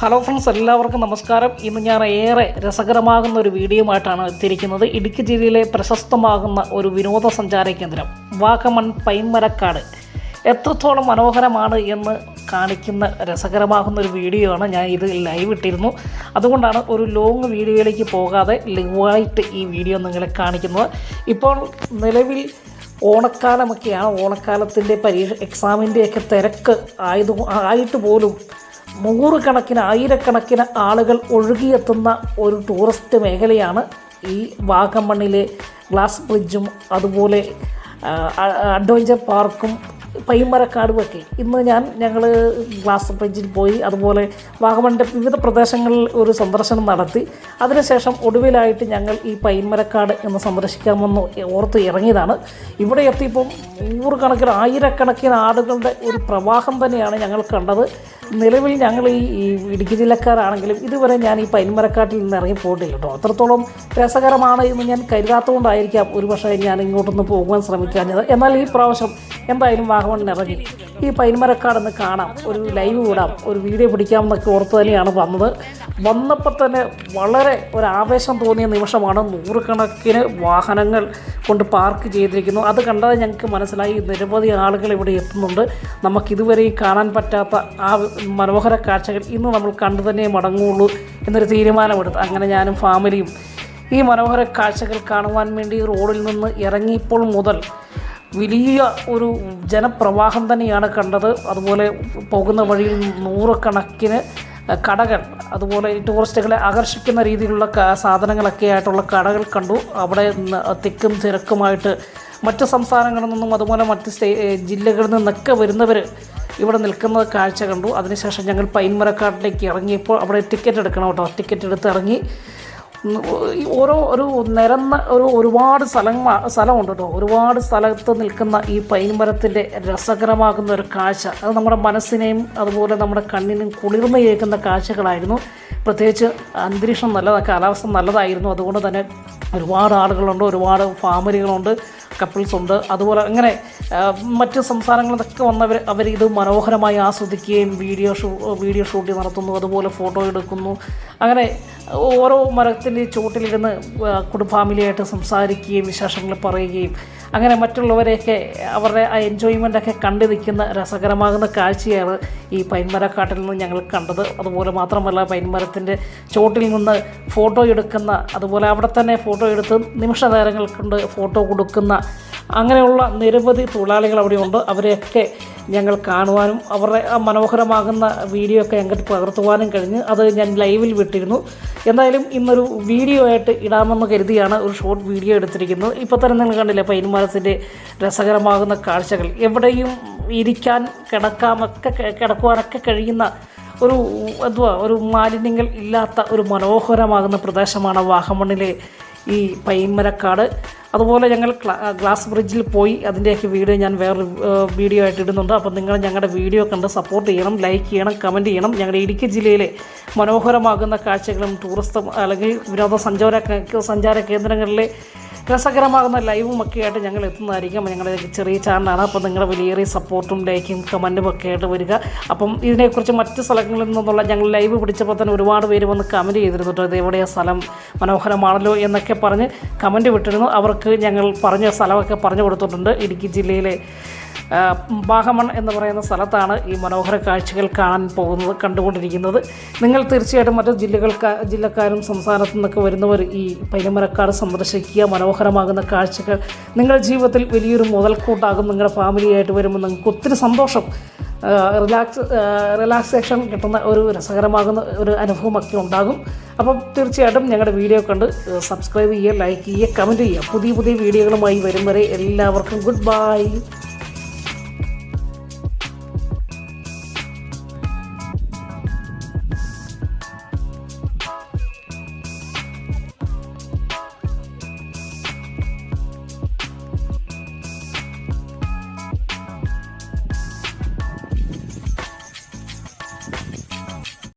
Hello friends എല്ലാവർക്കും നമസ്കാരം. ഇന്ന് ഞാൻ ഏറെ രസകരമാകുന്ന ഒരു വീഡിയോയുമായിട്ടാണ് എത്തിയിരിക്കുന്നത്. ഇടുക്കി ജില്ലയിലെ പ്രശസ്തമാകുന്ന ഒരു വിനോദസഞ്ചാര കേന്ദ്രം വാഗമൺ പൈമരക്കാട്. എത്രത്തോളം മനോഹരമാണ് എന്ന് കാണിക്കുന്ന രസകരമാകുന്ന ഒരു വീഡിയോ ആണ് ഞാൻ ഇത് ലൈവ് ഇട്ടിരുന്നു. അതുകൊണ്ടാണ് ഒരു ലോങ് വീഡിയോയിലേക്ക് പോകാതെ ലൈവായിട്ട് ഈ വീഡിയോ നിങ്ങളെ കാണിക്കുന്നത്. ഇപ്പോൾ നിലവിൽ ഓണക്കാലമൊക്കെയാണ്. ഓണക്കാലത്തിന്റെ പരീക്ഷ എക്സാമിന്റെയൊക്കെ തിരക്ക് ആയത് ആയിട്ട് പോലും നൂറുകണക്കിന് ആയിരക്കണക്കിന് ആളുകൾ ഒഴുകിയെത്തുന്ന ഒരു ടൂറിസ്റ്റ് മേഖലയാണ് ഈ വാഗമണ്ണിലെ ഗ്ലാസ് ബ്രിഡ്ജും അതുപോലെ അഡ്വഞ്ചർ പാർക്കും പൈമരക്കാടും ഒക്കെ ഇന്ന് ഞാൻ ഞങ്ങൾ ഗ്ലാസ് ബ്രിഡ്ജിൽ പോയി അതുപോലെ വാഗമണിന്റെ വിവിധ പ്രദേശങ്ങളിൽ ഒരു സന്ദർശനം നടത്തി. അതിനുശേഷം ഒടുവിലായിട്ട് ഞങ്ങൾ ഈ പൈമരക്കാട് എന്ന് സന്ദർശിക്കാമെന്ന് ഓർത്ത് ഇറങ്ങിയതാണ്. ഇവിടെ എത്തിയപ്പോൾ നൂറുകണക്കിന് ആയിരക്കണക്കിന് ആടുകളുടെ ഒരു പ്രവാഹം തന്നെയാണ് ഞങ്ങൾ കണ്ടത്. നിലവിൽ ഞങ്ങൾ ഈ ഇടുക്കി ജില്ലക്കാരാണെങ്കിലും ഇതുവരെ ഞാൻ ഈ പൈൻമരക്കാട്ടിൽ നിന്ന് ഇറങ്ങി പോയിട്ടില്ല കേട്ടോ. അത്രത്തോളം രസകരമാണ് എന്ന് ഞാൻ കരുതാത്തതുകൊണ്ടായിരിക്കാം ഒരുപക്ഷെ ഞാൻ ഇങ്ങോട്ടൊന്ന് പോകുവാൻ ശ്രമിക്കാഞ്ഞത്. എന്നാൽ ഈ പ്രാവശ്യം എന്തായാലും വാഗമണ്ണിൽ ഇറങ്ങി. ഈ പൈൻമരക്കാടൊന്ന് കാണാം. ഒരു ലൈവ് വിടാം ഒരു വീഡിയോ പിടിക്കാം എന്നൊക്കെ ഓർത്ത് തന്നെയാണ് വന്നത്. വന്നപ്പോൾ തന്നെ വളരെ ഒരു ആവേശം തോന്നിയ നിമിഷമാണ് നൂറുകണക്കിന് വാഹനങ്ങൾ കൊണ്ട് പാർക്ക് ചെയ്തിരിക്കുന്നു. അത് കണ്ടത് ഞങ്ങൾക്ക് മനസ്സിലായി. നിരവധി ആളുകൾ ഇവിടെ എത്തുന്നുണ്ട്. നമുക്കിതുവരെയും കാണാൻ പറ്റാത്ത ആ മനോഹര കാഴ്ചകൾ ഇന്ന് നമ്മൾ കണ്ടു തന്നെ മടങ്ങുള്ളൂ എന്നൊരു തീരുമാനമെടുത്തു. അങ്ങനെ ഞാനും ഫാമിലിയും ഈ മനോഹര കാഴ്ചകൾ കാണുവാൻ വേണ്ടി റോഡിൽ നിന്ന് ഇറങ്ങിയപ്പോൾ മുതൽ വലിയ ഒരു ജനപ്രവാഹം തന്നെയാണ് കണ്ടത്. അതുപോലെ പോകുന്ന വഴിയിൽ നൂറുകണക്കിന് കടകൾ അതുപോലെ ടൂറിസ്റ്റുകളെ ആകർഷിക്കുന്ന രീതിയിലുള്ള സാധനങ്ങളൊക്കെ ആയിട്ടുള്ള കടകൾ കണ്ടു. അവിടെ തിക്കും തിരക്കുമായിട്ട് മറ്റ് സംസ്ഥാനങ്ങളിൽ നിന്നും അതുപോലെ മറ്റ് സ്റ്റേ ജില്ലകളിൽ നിന്നൊക്കെ വരുന്നവർ ഇവിടെ നിൽക്കുന്ന കാഴ്ച കണ്ടു. അതിനുശേഷം ഞങ്ങൾ പൈൻമരക്കാട്ടിലേക്ക് ഇറങ്ങിയപ്പോൾ അവിടെ ടിക്കറ്റ് എടുക്കണം കേട്ടോ. ടിക്കറ്റ് എടുത്ത് ഇറങ്ങി ഓരോ ഒരു നിരന്ന ഒരു ഒരുപാട് സ്ഥലങ്ങൾ സ്ഥലമുണ്ട് കേട്ടോ ഒരുപാട് സ്ഥലത്ത് നിൽക്കുന്ന ഈ പൈൻമരത്തിന്റെ രസകരമാകുന്ന ഒരു കാഴ്ച. അത് നമ്മുടെ മനസ്സിനെയും അതുപോലെ നമ്മുടെ കണ്ണിനും കുളിർമയേക്കുന്ന കാഴ്ചകളായിരുന്നു. പ്രത്യേകിച്ച് അന്തരീക്ഷം നല്ലതാണ് കാലാവസ്ഥ നല്ലതായിരുന്നു. അതുകൊണ്ട് തന്നെ ഒരുപാട് ആളുകളുണ്ട് ഒരുപാട് ഫാമിലികളുണ്ട്. കപ്പിൾസ് ഉണ്ട്. അതുപോലെ അങ്ങനെ മറ്റ് സംസ്ഥാനങ്ങളിൽ നിന്നൊക്കെ വന്നവർ അവർ ഇത് മനോഹരമായി ആസ്വദിക്കുകയും വീഡിയോ ഷൂ വീഡിയോ ഷൂട്ട് നടത്തുന്നു അതുപോലെ ഫോട്ടോ എടുക്കുന്നു. അങ്ങനെ ഓരോ മരത്തിന്റെ ചുവട്ടിലിരുന്ന് കുടുംബ ഫാമിലിയായിട്ട് സംസാരിക്കുകയും വിശേഷങ്ങൾ പറയുകയും അങ്ങനെ മറ്റുള്ളവരെയൊക്കെ അവരുടെ ആ എൻജോയ്മെന്റൊക്കെ കണ്ടു നിൽക്കുന്ന രസകരമാകുന്ന കാഴ്ചയാണ് ഈ പൈൻമരക്കാട്ടിൽ നിന്ന് ഞങ്ങൾ കണ്ടത്. അതുപോലെ മാത്രമല്ല പൈൻമരത്തിന്റെ ചോട്ടിൽ നിന്ന് ഫോട്ടോ എടുക്കുന്ന അതുപോലെ അവിടെ തന്നെ ഫോട്ടോ എടുത്ത് നിമിഷ നേരങ്ങൾ കൊണ്ട് ഫോട്ടോ കൊടുക്കുന്ന അങ്ങനെയുള്ള നിരവധി തൊഴിലാളികൾ അവിടെയുണ്ട്. അവരെയൊക്കെ ഞങ്ങൾ കാണുവാനും അവരുടെ ആ മനോഹരമാകുന്ന വീഡിയോ ഒക്കെ ഞങ്ങൾക്ക് പകർത്തുവാനും കഴിഞ്ഞ് അത് ഞാൻ ലൈവിൽ വിട്ടിരുന്നു. എന്തായാലും ഇന്നൊരു വീഡിയോ ആയിട്ട് ഇടാമെന്ന് കരുതിയാണ് ഒരു ഷോർട്ട് വീഡിയോ എടുത്തിരിക്കുന്നത്. ഇപ്പോൾ തന്നെ നിങ്ങൾ കണ്ടില്ല കണ്ടില്ലേ പൈൻമരത്തിന്റെ രസകരമാകുന്ന കാഴ്ചകൾ എവിടെയും ഇരിക്കാൻ കിടക്കാമൊക്കെ കിടക്കുവാനൊക്കെ കഴിയുന്ന ഒരു എന്തുവാ ഒരു മാലിന്യങ്ങൾ ഇല്ലാത്ത ഒരു മനോഹരമാകുന്ന പ്രദേശമാണ് വാഗമണ്ണിലെ ഈ പൈമരക്കാട്. അതുപോലെ ഞങ്ങൾ ഗ്ലാസ് ബ്രിഡ്ജിൽ പോയി അതിന്റെയൊക്കെ വീഡിയോ ഞാൻ വേറൊരു വീഡിയോ ആയിട്ട് ഇടുന്നുണ്ട്. അപ്പോൾ നിങ്ങൾ ഞങ്ങളുടെ വീഡിയോ കണ്ട് സപ്പോർട്ട് ചെയ്യണം ലൈക്ക് ചെയ്യണം കമന്റ് ചെയ്യണം. ഞങ്ങളുടെ ഇടുക്കി ജില്ലയിലെ മനോഹരമാകുന്ന കാഴ്ചകളും ടൂറിസ്റ്റ് അല്ലെങ്കിൽ വിനോദസഞ്ചാര സഞ്ചാര കേന്ദ്രങ്ങളിലെ രസകരമാകുന്ന ലൈവും ഒക്കെ ആയിട്ട് ഞങ്ങൾ എത്തുന്നതായിരിക്കും. ഞങ്ങളുടെ ചെറിയ ചാനലാണ്. അപ്പോൾ നിങ്ങളുടെ വലിയേറിയ സപ്പോർട്ടും ലൈക്കും കമന്റും ഒക്കെ ആയിട്ട് വരിക. അപ്പം ഇതിനെക്കുറിച്ച് മറ്റ് സ്ഥലങ്ങളിൽ നിന്നുള്ള ഞങ്ങൾ ലൈവ് പിടിച്ചപ്പോൾ തന്നെ ഒരുപാട് പേര് വന്ന് കമന്റ് ചെയ്തിരുന്നു കേട്ടോ ഇത് എവിടെയാണ് സ്ഥലം? മനോഹരമാണല്ലോ എന്നൊക്കെ പറഞ്ഞ് കമന്റ് വിട്ടിരുന്നു. അവർക്ക് ഞങ്ങൾ പറഞ്ഞ സ്ഥലമൊക്കെ പറഞ്ഞു കൊടുത്തിട്ടുണ്ട്. ഇടുക്കി ജില്ലയിലെ ബാഹമൺ എന്ന് പറയുന്ന സ്ഥലത്താണ് ഈ മനോഹര കാഴ്ചകൾ കാണാൻ പോകുന്നത് കണ്ടുകൊണ്ടിരിക്കുന്നത്. നിങ്ങൾ തീർച്ചയായിട്ടും മറ്റു ജില്ലകൾക്ക് ജില്ലക്കാരും സംസ്ഥാനത്തു നിന്നൊക്കെ വരുന്നവർ ഈ പൈനമരക്കാട് സന്ദർശിക്കുക. മനോഹരമാകുന്ന കാഴ്ചകൾ. നിങ്ങളുടെ ജീവിതത്തിൽ വലിയൊരു മുതൽക്കൂട്ടാകും. നിങ്ങളുടെ ഫാമിലിയായിട്ട് വരുമ്പോൾ നിങ്ങൾക്ക് ഒത്തിരി സന്തോഷം. റിലാക്സ് റിലാക്സേഷൻ കിട്ടുന്ന ഒരു രസകരമാകുന്ന ഒരു അനുഭവമൊക്കെ ഉണ്ടാകും. അപ്പം തീർച്ചയായിട്ടും ഞങ്ങളുടെ വീഡിയോ കണ്ട് സബ്സ്ക്രൈബ് ചെയ്യുക ലൈക്ക് ചെയ്യുക കമന്റ് ചെയ്യുക. പുതിയ പുതിയ വീഡിയോകളുമായി വരും വരെ എല്ലാവർക്കും ഗുഡ് ബൈ